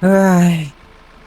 เฮ้ย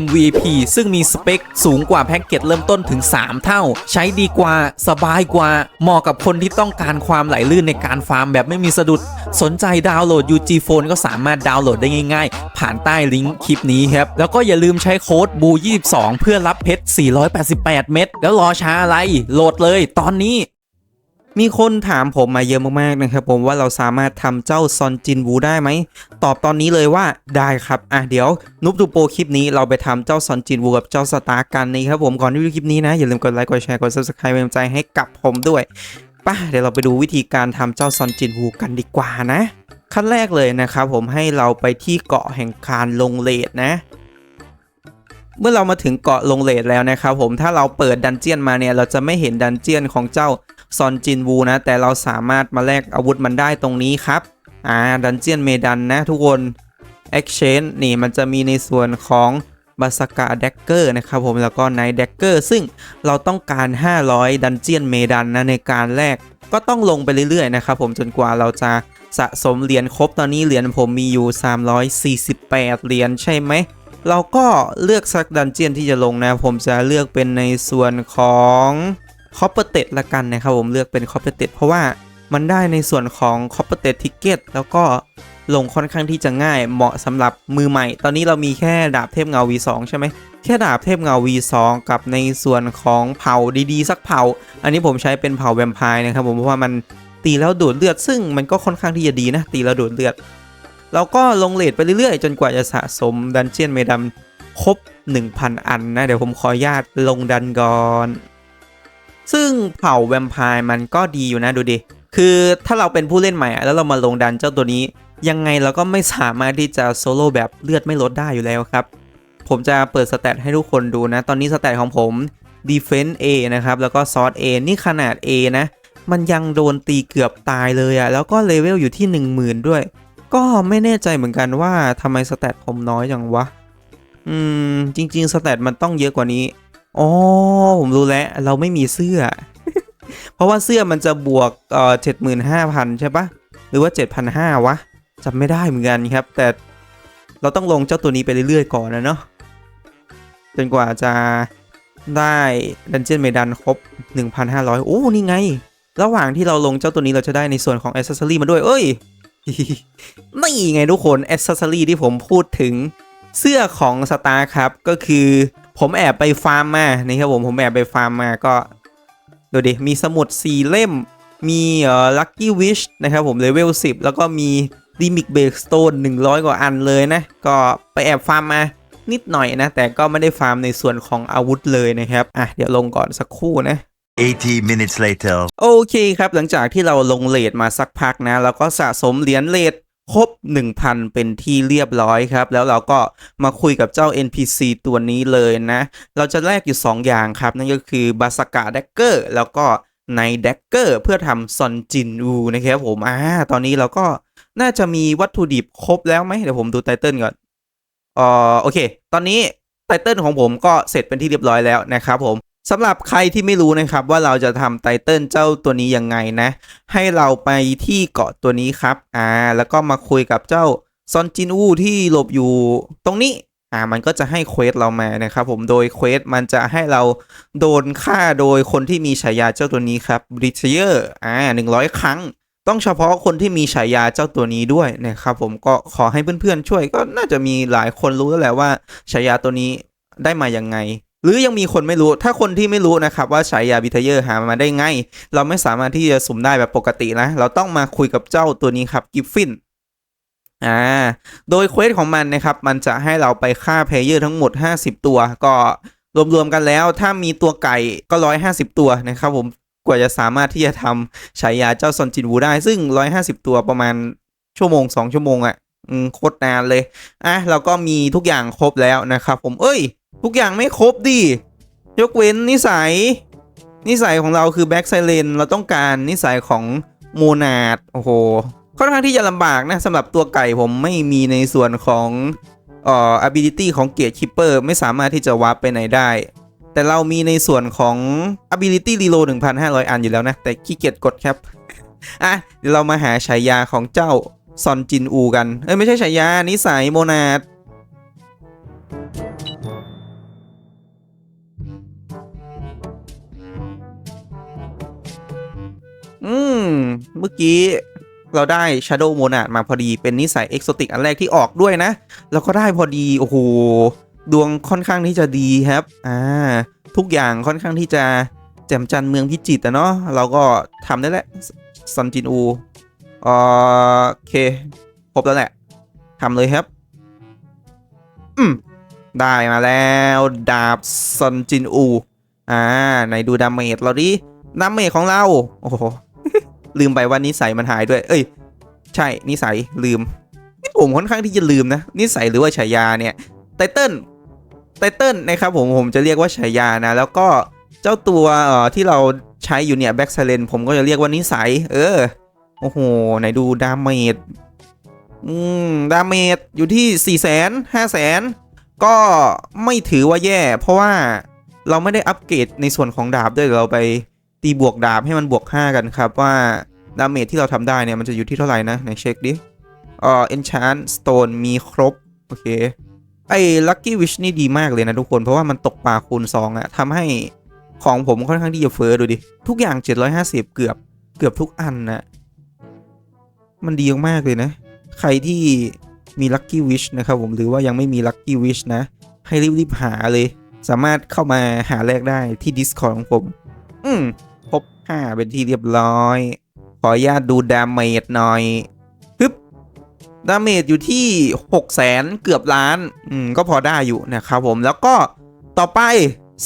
MVP ซึ่งมีสเปคสูงกว่าแพ็กเกจเริ่มต้นถึง 3 เท่า ใช้ดีกว่าสบายกว่า เหมาะกับคนที่ต้องการความไหลลื่นในการฟาร์มแบบไม่มีสะดุด สนใจดาวน์โหลด UG Phone ก็สามารถดาวน์โหลดได้ง่าย ๆ ผ่านใต้ลิงก์คลิปนี้ครับ แล้วก็อย่าลืมใช้โค้ด BU22 เพื่อรับเพชร 488 เม็ดแล้วรอช้าอะไร โหลดเลยตอนนี้ มีคนถามผมมาเยอะมากๆนะครับผมว่าเราสามารถทำเจ้าซอนจินวูได้ไหม ตอบตอนนี้เลยว่าได้ครับ อะเดี๋ยวนุบดูโปรคลิปนี้เราไปทำเจ้าซอนจินวูกับเจ้าสตาร์กันนี่ครับผมก่อนที่ดูคลิปนี้นะ อย่าลืมกดไลค์กดแชร์กด subscribe เป็นกำลังใจให้กับผมด้วยป่ะเดี๋ยวเราไปดูวิธีการทำเจ้าซอนจินวูกันดีกว่านะ ขั้นแรกเลยนะครับผมให้เราไปที่เกาะแห่งการลงเลดนะเมื่อเรามาถึงเกาะลงเลดแล้วนะครับผมถ้าเราเปิดดันเจียนมาเนี่ยเราจะไม่เห็นดันเจียนของเจ้า ซอนจินวูนะ แต่เราสามารถมาแลกอาวุธมันได้ตรงนี้ครับ อ่า ดันเจียนเมดันนะทุกคน Exchange นี่มันจะมีในส่วนของบาสกาแดกเกอร์นะครับผมแล้วก็ไนแดกเกอร์ซึ่งเราต้องการ 500 ดันเจียนเมดันนะในการแลกก็ต้องลงไปเรื่อยๆนะครับผมจนกว่าเราจะสะสมเหรียญครบตอนนี้เหรียญผมมีอยู่ 348 เหรียญใช่ไหม เราก็เลือกสักดันเจียนที่จะลงนะ ผมจะเลือกเป็นในส่วนของ คอปเปอร์เต็ดละกันนะครับผมเลือกเป็นคอปเปอร์เต็ดเพราะว่ามันได้ในส่วนของคอปเปอร์เต็ดทิกเก็ตแล้วก็ลงค่อนข้างที่จะง่ายเหมาะสำหรับมือใหม่ ตอนนี้เรามีแค่ดาบเทพเงา V2 ใช่ไหมแค่ดาบเทพเงา V2 กับในส่วนของเผาดีๆ สักเผา อันนี้ผมใช้เป็นเผาแวมไพร์นะครับผมเพราะว่ามันตีแล้วดูดเลือด ซึ่งมันก็ค่อนข้างที่จะดีนะตีแล้วดูดเลือดเราก็ลงเลทไปเรื่อยๆ จนกว่าจะสะสมดันเจียนเมดัมครบ 1,000 อันนะ เดี๋ยวผมขออนุญาตลงดันก่อน ซึ่งเผ่าแวมไพร์มันก็ดีอยู่นะดูดิ คือถ้าเราเป็นผู้เล่นใหม่แล้วเรามาลงดันเจ้าตัวนี้ ยังไงเราก็ไม่สามารถที่จะโซโล่แบบเลือดไม่ลดได้อยู่แล้วครับ ผมจะเปิดสแตทให้ทุกคนดูนะ ตอนนี้สแตทของผม Defense A นะครับ แล้วก็ Sword A นี่ขนาด A นะ มันยังโดนตีเกือบตายเลยอะแล้วก็เลเวลอยู่ที่ 10,000 ด้วย ก็ไม่แน่ใจเหมือนกันว่าทำไมสแตทผมน้อยจังวะ อืม จริง ๆ สแตทมันต้องเยอะกว่านี้ อ๋อผมรู้แล้ว เราไม่มีเสื้อ เพราะว่าเสื้อมันจะบวกเอ่อเจ็ดหมื่นห้าพันใช่ปะหรือว่าเจ็ดพันห้าวะจำไม่ได้เหมือนกันครับ แต่เราต้องลงเจ้าตัวนี้ไปเรื่อยๆก่อนนะเนาะจนกว่าจะได้ดันเจียนเมดันครบ 1,500 โอ้ นี่ไง ระหว่างที่เราลงเจ้าตัวนี้เราจะได้ในส่วนของอ c เซ s ซอรี่มาด้วย เอ้ย นี่ไงทุกคนอ c เซ s ซอรี่ที่ผมพูดถึงเสื้อของสตาร์ครับ ก็คือ ผมแอบไปฟาร์มมานี่ครับผมผมแอบไปฟาร์มมาก็ดูดิมีสมุด4เล่ม มีเอ่อลัคกี้วิชนะครับผมเลเวล10 แล้วก็มีดิมิกเบกสโตน100 กว่าอันเลยนะ ก็ไปแอบฟาร์มมานิดหน่อยนะ แต่ก็ไม่ได้ฟาร์มในส่วนของอาวุธเลยนะครับ อะ เดี๋ยวลงก่อนสักครู่นะ80 minutes later. โอเคครับ หลังจากที่เราลงเลทมาสักพักนะ แล้วก็สะสมเหรียญเลท ครบ 1,000 เป็นที่เรียบร้อยครับ แล้วเราก็มาคุยกับเจ้า NPC ตัวนี้เลยนะ เราจะแลกอยู่ 2 อย่างครับ นั่นก็คือบาสกาแดกเกอร์แล้วก็ในแดกเกอร์เพื่อทำซอนจินวูนะครับผมอ่าตอนนี้เราก็น่าจะมีวัตถุดิบครบแล้วไหมเดี๋ยวผมดูไตเติลก่อนอ๋อโอเค ตอนนี้ไตเติลของผมก็เสร็จเป็นที่เรียบร้อยแล้วนะครับผม สำหรับใครที่ไม่รู้นะครับว่าเราจะทำไตเติลเจ้าตัวนี้ยังไงนะ ให้เราไปที่เกาะตัวนี้ครับอ่าแล้วก็มาคุยกับเจ้าซอนจินอูที่หลบอยู่ตรงนี้อ่ามันก็จะให้เควสเรามานะครับผมโดยเควสมันจะให้เราโดนฆ่าโดยคนที่มีฉายาเจ้าตัวนี้ครับบริเชเยร์อ่าหนึ่งร้อยครั้ง ต้องเฉพาะคนที่มีฉายาเจ้าตัวนี้ด้วยนะครับผมก็ขอให้เพื่อนๆช่วยก็น่าจะมีหลายคนรู้แล้วแหละว่าฉายาตัวนี้ได้มายังไง หรือยังมีคนไม่รู้ ถ้าคนที่ไม่รู้นะครับว่าฉายาบิทเยอร์หามาได้ไง เราไม่สามารถที่จะสุ่มได้แบบปกตินะ เราต้องมาคุยกับเจ้าตัวนี้ครับกิฟฟินอ่า โดยเควสของมันนะครับ มันจะให้เราไปฆ่าเพลเยอร์ทั้งหมด 50 ตัว ก็รวมๆกันแล้ว ถ้ามีตัวไก่ก็ 150 ตัวนะครับผมกว่าจะสามารถที่จะทำฉายาเจ้าซอนจินวูได้ ซึ่ง 150 ตัวประมาณชั่วโมง 2 ชั่วโมงอะ่ะโคตรนานเลย อะเราก็มีทุกอย่างครบแล้วนะครับผม เอ้ย ทุกอย่างไม่ครบดิ ยกเว้นนิสัย นิสัยของเราคือแบ็กไซเลนเราต้องการนิสัยของโมนาดโอ้โห ค่อนข้างที่จะลำบากนะสำหรับตัวไก่ผมไม่มีในส่วนของเอ่อ ability ของเกียร์คิปเปอร์ไม่สามารถที่จะวาร์ปไปไหนได้ แต่เรามีในส่วนของ ability reload 1,500 อันอยู่แล้วนะ แต่ขี้เกียจกดครับ อะ เดี๋ยวเรามาหาฉายาของเจ้าซอนจินอูกัน เอ้ย ไม่ใช่ฉายานิสัยโมนาด อืม เมื่อกี้เราได้ Shadow m o n a d มาพอดีเป็นนิสัยเอกโซติกอันแรกที่ออกด้วยนะ แล้วก็ได้พอดี โอ้โห ดวงค่อนข้างที่จะดีครับ อ่า ทุกอย่างค่อนข้างที่จะแจ่มจันทร์เมืองพิจิตรอะเนาะเราก็ทำได้แหละซอนจินอูโอเคครบแล้วแหละทำเลยครับ อืม ได้มาแล้ว ดาบซอนจินอู อ่า ไหนดูดาเมจเราดิดาเมจของเรา โอ้โห ลืมไปว่านิสัยมันหายด้วย เอ้ย ใช่นิสัยลืม นี่ผมค่อนข้างที่จะลืมนะนิสัยหรือว่าฉายาเนี่ยไตเติ้ลไตเติ้ลนะครับผมผมจะเรียกว่าฉายานะ แล้วก็เจ้าตัวเอ่อที่เราใช้อยู่เนี่ยแบ็กไซเลนผมก็จะเรียกว่านิสัย เออโอ้โหไหนดูดาเมจอืมดาเมจอยู่ที่4ี่แสนห้าแสนก็ไม่ถือว่าแย่ เพราะว่าเราไม่ได้อัปเกรดในส่วนของดาบด้วยเราไป ตีบวกดาบให้มันบวก 5 กันครับ ว่าดาเมจที่เราทำได้เนี่ยมันจะอยู่ที่เท่าไหร่นะไหนเช็คดิเอ่อ enchant stone มีครบ โอเค ไอ้ lucky wish นี่ดีมากเลยนะทุกคนเพราะว่ามันตกปลาคูณ 2อะทำให้ของผมค่อนข้างที่จะเฟ้อดูดิ ทุกอย่าง 750 เกือบเกือบทุกอันนะมันดีมากเลยนะ ใครที่มี Lucky Wish นะครับผมหรือว่ายังไม่มี Lucky Wish นะ ให้รีบๆหาเลย สามารถเข้ามาหาแลกได้ที่ Discord ของผม อืม เป็นที่เรียบร้อย ขออนุญาตดูดาเมจหน่อยฮึบดาเมจอยู่ที่6 0แสนเกือบล้าน อืม ก็พอได้อยู่นะครับผมแล้วก็ต่อไป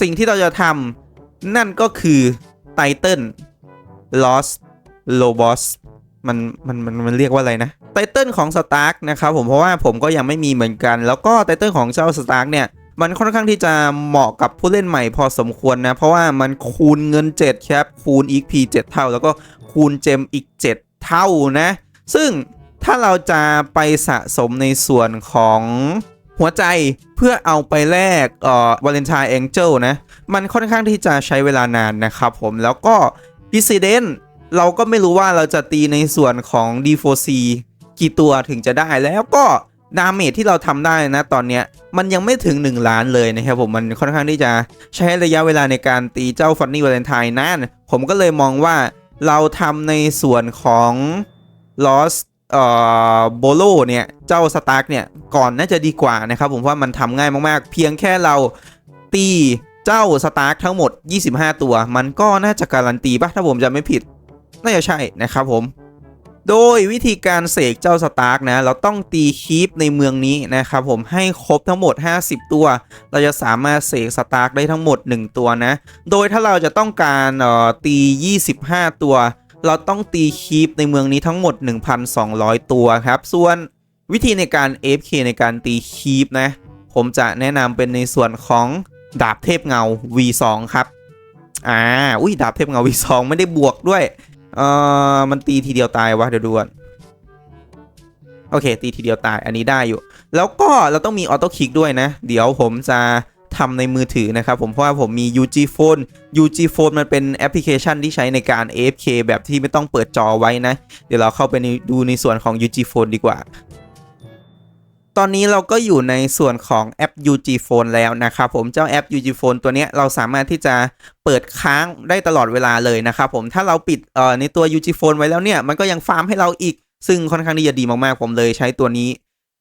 สิ่งที่เราจะทำนั่นก็คือไตเติล Lost Lobos มันมันมันมันเรียกว่าอะไรนะไตเติลของสตาร์กนะครับผมเพราะว่าผมก็ยังไม่มีเหมือนกัน แล้วก็ไตเติลของเจ้าสตาร์กเนี่ย มันค่อนข้างที่จะเหมาะกับผู้เล่นใหม่พอสมควรนะ เพราะว่ามันคูณเงิน 7 ครับ คูณ XP 7 เท่า แล้วก็คูณเจมอีก 7 เท่านะ ซึ่งถ้าเราจะไปสะสมในส่วนของหัวใจเพื่อเอาไปแลกเอ่อวาเลนไทน์แองเจิลนะ มันค่อนข้างที่จะใช้เวลานานนะครับผมแล้วก็ Dissident เราก็ไม่รู้ว่าเราจะตีในส่วนของ D4C กี่ตัวถึงจะได้แล้วก็ ดาเมจที่เราทำได้นะตอนเนี้ยมันยังไม่ถึง 1 ล้านเลยนะครับผมมันค่อนข้างที่จะใช้ระยะเวลาในการตีเจ้าฟันนี่วาเลนไทน์นั่นผมก็เลยมองว่าเราทำในส่วนของ Lost เอ่อโบโลเนี่ยเจ้าสตาร์กเนี่ยก่อนน่าจะดีกว่านะครับผมว่ามันทำง่ายมากๆ เพียงแค่เราตีเจ้าสตาร์กทั้งหมด 25 ตัว มันก็น่าจะการันตีปะถ้าผมจำไม่ผิด น่าจะใช่นะครับผม โดยวิธีการเสกเจ้าสตาร์กนะ เราต้องตีคีปในเมืองนี้นะครับผมให้ครบทั้งหมด 50 ตัว เราจะสามารถเสกสตาร์กได้ทั้งหมด 1 ตัวนะ โดยถ้าเราจะต้องการออตี 25 ตัว เราต้องตีคีปในเมืองนี้ทั้งหมด 1,200 ตัวครับ ส่วนวิธีในการ AFK ในการตีคีปนะ ผมจะแนะนำเป็นในส่วนของดาบเทพเงา V2 ครับ อ่า อุ้ยดาบเทพเงา V2 ไม่ได้บวกด้วย เอ่อมันตีทีเดียวตายวะเดี๋ยวดูก่อนโอเค ตีทีเดียวตายอันนี้ได้อยู่ แล้วก็เราต้องมีออโต้คลิกด้วยนะ เดี๋ยวผมจะทำในมือถือนะครับผมเพราะว่าผมมี UG Phone UG Phone มันเป็นแอปพลิเคชันที่ใช้ในการ AFK แบบที่ไม่ต้องเปิดจอไว้นะ เดี๋ยวเราเข้าไปดูในส่วนของ UG Phone ดีกว่า ตอนนี้เราก็อยู่ในส่วนของแอป UG Phone แล้วนะครับผมเจ้าแอป UG Phone ตัวนี้เราสามารถที่จะเปิดค้างได้ตลอดเวลาเลยนะครับผมถ้าเราปิดเอ่อในตัว UG Phone ไว้แล้วเนี่ยมันก็ยังฟาร์มให้เราอีก ซึ่งค่อนข้างที่จะดีมากๆ ผมเลยใช้ตัวนี้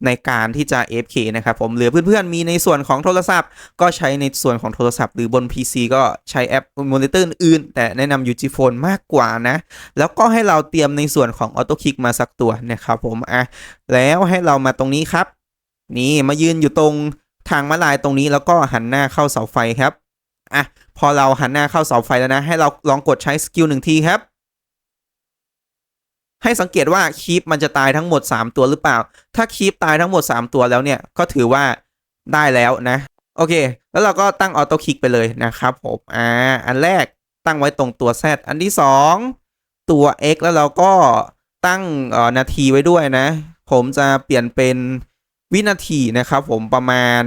ในการที่จะ AFK นะครับผมหรือเพื่อนๆ มีในส่วนของโทรศัพท์ ก็ใช้ในส่วนของโทรศัพท์ หรือบน PC ก็ใช้แอปมอนิเตอร์อื่น แต่แนะนำ UG Phone มากกว่านะ แล้วก็ให้เราเตรียมในส่วนของ Auto Click มาสักตัวนะครับผมอะแล้วให้เรามาตรงนี้ครับ นี่มายืนอยู่ตรงทางมาลายตรงนี้แล้วก็หันหน้าเข้าเสาไฟครับอะพอเราหันหน้าเข้าเสาไฟแล้วนะ ให้เราลองกดใช้สกิลหนึ่งทีครับ ให้สังเกตว่าคีปมันจะตายทั้งหมด 3 ตัวหรือเปล่า ถ้าคีปตายทั้งหมด 3 ตัวแล้วเนี่ยก็ถือว่าได้แล้วนะ โอเค แล้วเราก็ตั้งออโต้คลิกไปเลยนะครับผมอ่าอันแรกตั้งไว้ตรงตัว Z อันที่ 2 ตัว X แล้วเราก็ตั้งออนาทีไว้ด้วยนะ ผมจะเปลี่ยนเป็น วินาทีนะครับผมประมาณ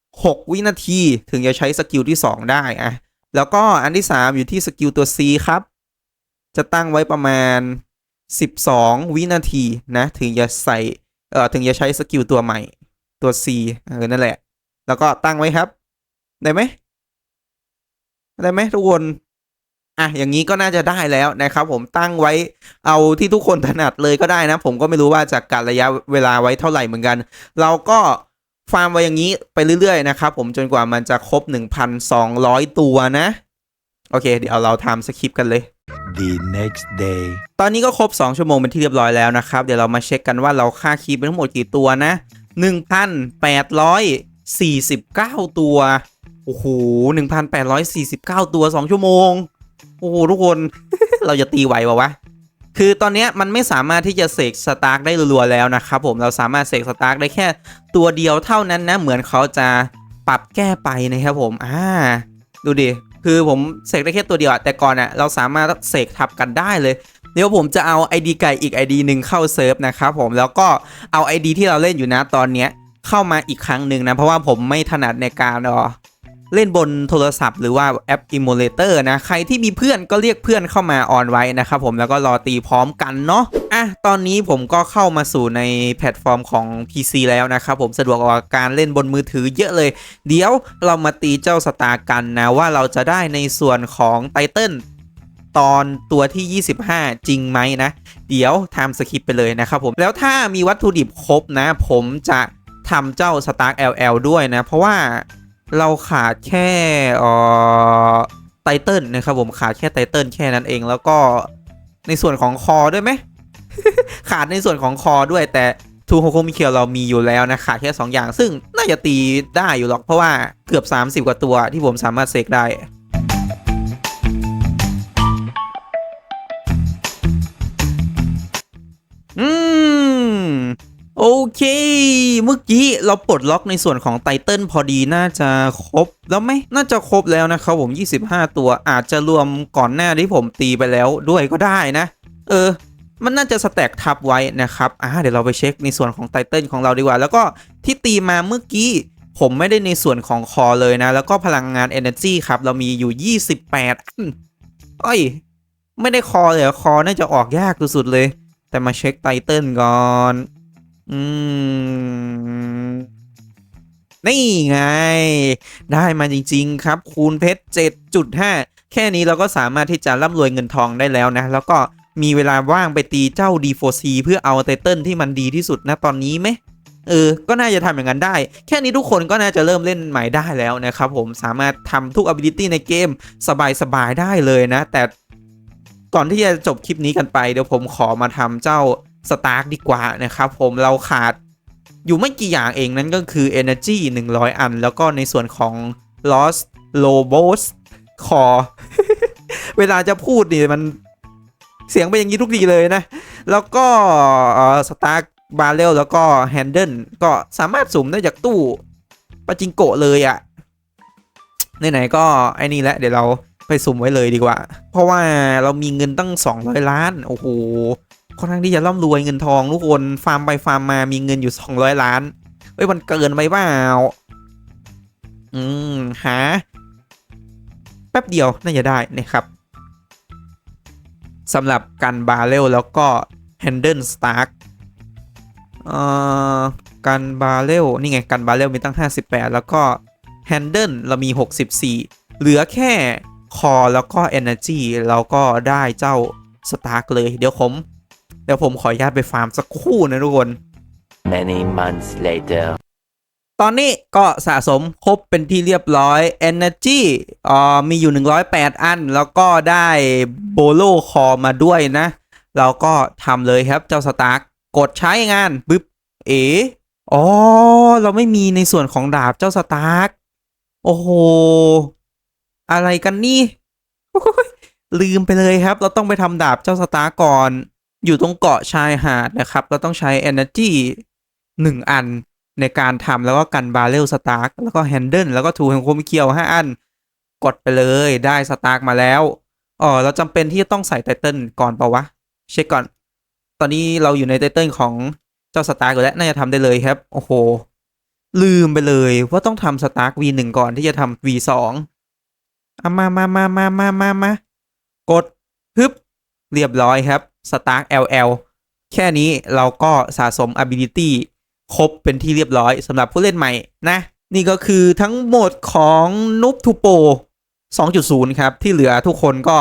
6 วินาทีถึงจะใช้สกิลที่ 2 ได้อะแล้วก็อันที่ 3 อยู่ที่สกิลตัว C ครับ จะตั้งไว้ประมาณ 12 วินาทีนะถึงจะใส่เอ่อถึงจะใช้สกิลตัวใหม่ตัว C เออนั่นแหละ แล้วก็ตั้งไว้ครับ ได้ไหมได้ไหมทุกคน อะอย่างนี้ก็น่าจะได้แล้วนะครับผมตั้งไว้เอาที่ทุกคนถนัดเลยก็ได้นะ ผมก็ไม่รู้ว่าจะกัดระยะเวลาไว้เท่าไหร่เหมือนกัน เราก็ฟาร์มไว้อย่างนี้ไปเรื่อยๆนะครับผมจนกว่ามันจะครบ 1,200 ตัวนะ โอเค เดี๋ยวเราทำสคริปต์กันเลย The next day. ตอนนี้ก็ครบ 2 ชั่วโมงเป็นที่เรียบร้อยแล้วนะครับ เดี๋ยวเรามาเช็คกันว่าเราค่าคีย์ไปทั้งหมดกี่ตัวนะ 1,849 ตัว โอ้โห 1,849 ตัว 2 ชั่วโมง โอ้โหทุกคน เราจะตีไหวเปล่าวะ คือตอนนี้มันไม่สามารถที่จะเสกสตาร์กได้รัวๆแล้วนะครับผมเราสามารถเสกสตาร์กได้แค่ตัวเดียวเท่านั้นนะ เหมือนเขาจะปรับแก้ไปนะครับผมอ่าดูดิคือผมเสกได้แค่ตัวเดียวอะแต่ก่อนอะเราสามารถเสกทับกันได้เลย เดี๋ยวผมจะเอา ID ไก่อีก ID หนึ่งเข้าเซิร์ฟนะครับผมแล้วก็เอา ID ที่เราเล่นอยู่นะตอนเนี้ยเข้ามาอีกครั้งหนึ่งนะ เพราะว่าผมไม่ถนัดในการ เล่นบนโทรศัพท์หรือว่าแอป Emulator นะ ใครที่มีเพื่อนก็เรียกเพื่อนเข้ามาออนไว้นะครับผมแล้วก็รอตีพร้อมกันเนาะอะตอนนี้ผมก็เข้ามาสู่ในแพลตฟอร์มของ PC แล้วนะครับผมสะดวกกว่าการเล่นบนมือถือเยอะเลย เดี๋ยวเรามาตีเจ้าสตาร์กันนะว่าเราจะได้ในส่วนของไตเติลตอนตัวที่ 25 จริงไหมนะ เดี๋ยวทำสคริปไปเลยนะครับผมแล้วถ้ามีวัตถุดิบครบนะ ผมจะทำเจ้า Stark LL ด้วยนะ เพราะว่า เราขาดแค่เอ่อไตเติลนะครับผมขาดแค่ไตเติลแค่นั้นเองแล้วก็ในส่วนของคอด้วยไหมขาดในส่วนของคอด้วยแต่ทูโฮโคมิเคียวเรามีอยู่แล้วนะขาดแค่ 2 อย่าง ซึ่งน่าจะตีได้อยู่หรอกเพราะว่าเกือบ 30 กว่าตัวที่ผมสามารถเซกได้ เมื่อกี้เราปลดล็อกในส่วนของไตเติลพอดีน่าจะครบแล้วไหมน่าจะครบแล้วนะครับผม 25 ตัวอาจจะรวมก่อนหน้าที่ผมตีไปแล้วด้วยก็ได้นะ เออ มันน่าจะสแต็กทับไว้นะครับอ่าเดี๋ยวเราไปเช็คในส่วนของไตเติลของเราดีกว่า แล้วก็ที่ตีมาเมื่อกี้ผมไม่ได้ในส่วนของคอเลยนะ แล้วก็พลังงาน Energy ครับ เรามีอยู่ 28อันเอ้ย ไม่ได้คอเลยคอน่าจะออกยากสุดๆเลย แต่มาเช็คไตเติลก่อน อืม นี่ไง ได้มาจริง ๆ ครับ คูณเพชร 7.5 แค่นี้เราก็สามารถที่จะร่ำรวยเงินทองได้แล้วนะ แล้วก็มีเวลาว่างไปตีเจ้า D4C เพื่อเอาไตเติลที่มันดีที่สุดนะตอนนี้ไหมเออ ก็น่าจะทำอย่างนั้นได้ แค่นี้ทุกคนก็น่าจะเริ่มเล่นใหม่ได้แล้วนะครับผม สามารถทำทุก ability ในเกมสบายๆได้เลยนะ แต่ก่อนที่จะจบคลิปนี้กันไป เดี๋ยวผมขอมาทำเจ้า สตาร์กดีกว่านะครับผมเราขาดอยู่ไม่กี่อย่างเองนั่นก็คือ energy 100 อัน แล้วก็ในส่วนของ lost lobos คอ เวลาจะพูดนี่มันเสียงเป็นอย่างนี้ทุกทีเลยนะ แล้วก็สตาร์กบาเรลแล้วก็แฮนเดิลก็สามารถสุ่มได้จากตู้ปาจิงโกะเลยอะ่ะไหนๆก็ไอ้นี่แหละเดี๋ยวเราไปสุ่มไว้เลยดีกว่า เพราะว่าเรามีเงินตั้ง 200 ล้าน โอ้โห ค่อนข้างที่จะร่ำรวยเงินทองทุกคนฟาร์มไปฟาร์มมามีเงินอยู่ 200 ล้านเฮ้ยมันเกินไปเปล่าอืมหาแป๊บเดียวน่าจะได้นะครับสำหรับกันบาเรลแล้วก็แฮนเดิลสตาร์กเอ่อกันบาเรลนี่ไงกันบาเรลมีตั้ง 58 แล้วก็แฮนเดิลเรามี 64 เหลือแค่คอแล้วก็ Energy เราก็ได้เจ้าสตาร์กเลย เดี๋ยวผม เดี๋ยวผมขออนุญาตไปฟาร์มสักครู่นะทุกคน Many months later. ตอนนี้ก็สะสมครบเป็นที่เรียบร้อย Energy อ่อมีอยู่ 108 อัน แล้วก็ได้โบโลคอมาด้วยนะ เราก็ทำเลยครับเจ้าสตาร์กกดใช้งานปึ๊บเอ๋อ๋อ เราไม่มีในส่วนของดาบเจ้าสตาร์กโอ้โห อะไรกันนี่โอ้ยลืมไปเลยครับ เราต้องไปทำดาบเจ้าสตาร์กก่อน อยู่ตรงเกาะชายหาดนะครับเราต้องใช้ Energy หนึ่งอันในการทำแล้วก็กันบาเรลสตาร์กแล้วก็แฮนเดิลแล้วก็ทูแห่งโคมเคียวห้าอัน กดไปเลยได้สตาร์กมาแล้วอ๋อเราจำเป็นที่จะต้องใส่ไตเติลก่อนเปล่าวะ เช็คก่อน ตอนนี้เราอยู่ในไตเติลของเจ้าสตาร์กแล้วน่าจะทำได้เลยครับ โอ้โห ลืมไปเลยว่าต้องทำสตาร์ก V1 ก่อนที่จะทำ V2 อะมามามามามามามา กด ฮึบ เรียบร้อยครับสตาร์ก LL แค่นี้เราก็สะสม ability ครบเป็นที่เรียบร้อยสำหรับผู้เล่นใหม่นะ นี่ก็คือทั้งหมดของนุบทูโป2.0 ครับ ที่เหลือทุกคนก็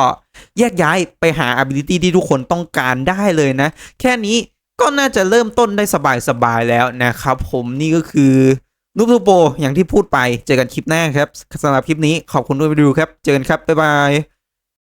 แยกย้ายไปหา ability ที่ทุกคนต้องการได้เลยนะ แค่นี้ก็น่าจะเริ่มต้นได้สบายๆแล้วนะครับ ผมนี่ก็คือนุบทูโปอย่างที่พูดไปเจอกันคลิปหน้าครับสำหรับคลิปนี้ขอบคุณด้วยไปดูครับ เจอกันครับ บ๊ายบาย